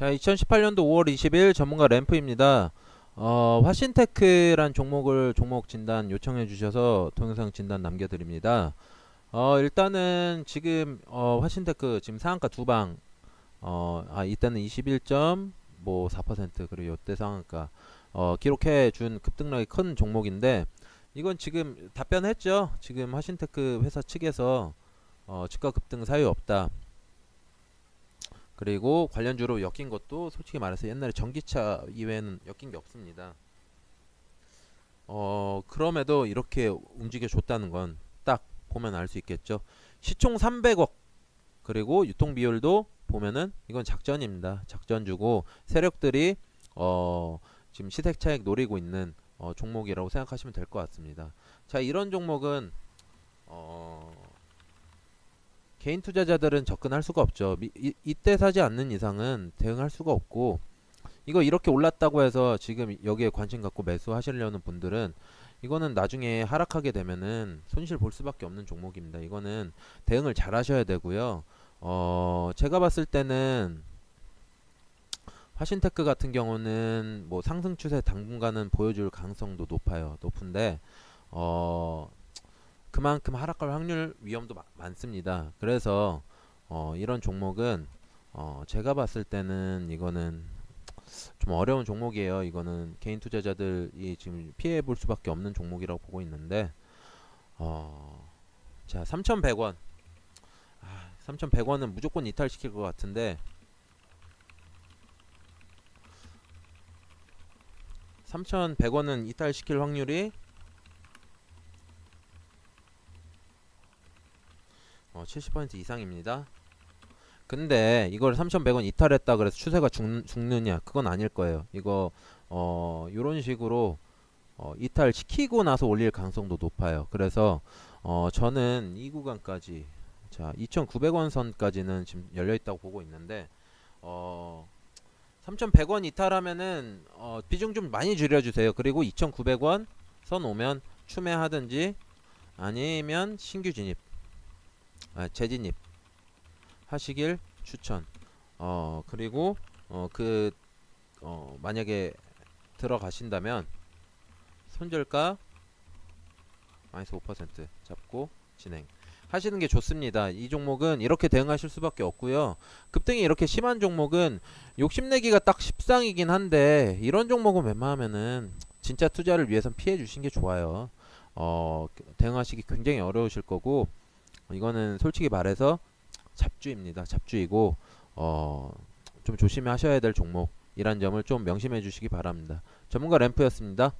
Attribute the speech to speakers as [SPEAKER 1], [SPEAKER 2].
[SPEAKER 1] 자, 2018년도 5월 20일 전문가 램프입니다. 어, 화신테크란 종목을 종목 진단 요청해 주셔서 동영상 진단 남겨 드립니다. 어, 일단은 지금 어, 화신테크 지금 상한가 두 방, 어, 아 이때는 21.뭐4% 그리고 이때 상한가 어, 기록해 준 급등락이 큰 종목인데 이건 지금 답변했죠. 지금 화신테크 회사 측에서 어, 주가 급등 사유 없다. 그리고 관련주로 엮인 것도 솔직히 말해서 옛날에 전기차 이외에는 엮인 게 없습니다. 어, 그럼에도 이렇게 움직여 줬다는 건 딱 보면 알 수 있겠죠. 시총 300억 그리고 유통 비율도 보면은 이건 작전입니다. 작전주고 세력들이 어, 지금 시세 차익 노리고 있는 어, 종목이라고 생각하시면 될 것 같습니다. 자, 이런 종목은 어, 개인 투자자들은 접근할 수가 없죠. 미, 이, 이때 사지 않는 이상은 대응할 수가 없고 이거 이렇게 올랐다고 해서 지금 여기에 관심 갖고 매수하시려는 분들은 이거는 나중에 하락하게 되면은 손실 볼 수밖에 없는 종목입니다. 이거는 대응을 잘 하셔야 되고요. 어, 제가 봤을 때는 화신테크 같은 경우는 뭐 상승 추세 당분간은 보여줄 가능성도 높아요. 높은데 어, 그만큼 하락할 확률 위험도 마- 많습니다. 그래서 어, 이런 종목은 어, 제가 봤을 때는 이거는 좀 어려운 종목이에요. 이거는 개인 투자자들이 지금 피해 볼 수밖에 없는 종목이라고 보고 있는데 어, 자 3,100원 아, 3,100원은 무조건 이탈시킬 것 같은데 3,100원은 이탈시킬 확률이 어, 70% 이상입니다. 근데 이걸 3,100원 이탈했다 그래서 추세가 죽, 죽느냐? 그건 아닐 거예요. 이거 어, 요런 식으로 어, 이탈 시키고 나서 올릴 가능성도 높아요. 그래서 어, 저는 이 구간까지 자, 2,900원 선까지는 지금 열려 있다고 보고 있는데 어, 3,100원 이탈하면은 어, 비중 좀 많이 줄여 주세요. 그리고 2,900원 선 오면 추매하든지 아니면 신규 진입 아, 재진입 하시길 추천. 어 그리고 어 그 어, 만약에 들어가신다면 손절가 마이너스 5% 잡고 진행 하시는 게 좋습니다. 이 종목은 이렇게 대응하실 수밖에 없고요. 급등이 이렇게 심한 종목은 욕심내기가 딱 십상이긴 한데 이런 종목은 웬만하면은 진짜 투자를 위해선 피해 주신 게 좋아요. 어 대응하시기 굉장히 어려우실 거고 이거는 솔직히 말해서 잡주입니다. 잡주이고 어, 좀 조심하셔야 될 종목이란 점을 좀 명심해 주시기 바랍니다. 전문가 램프였습니다.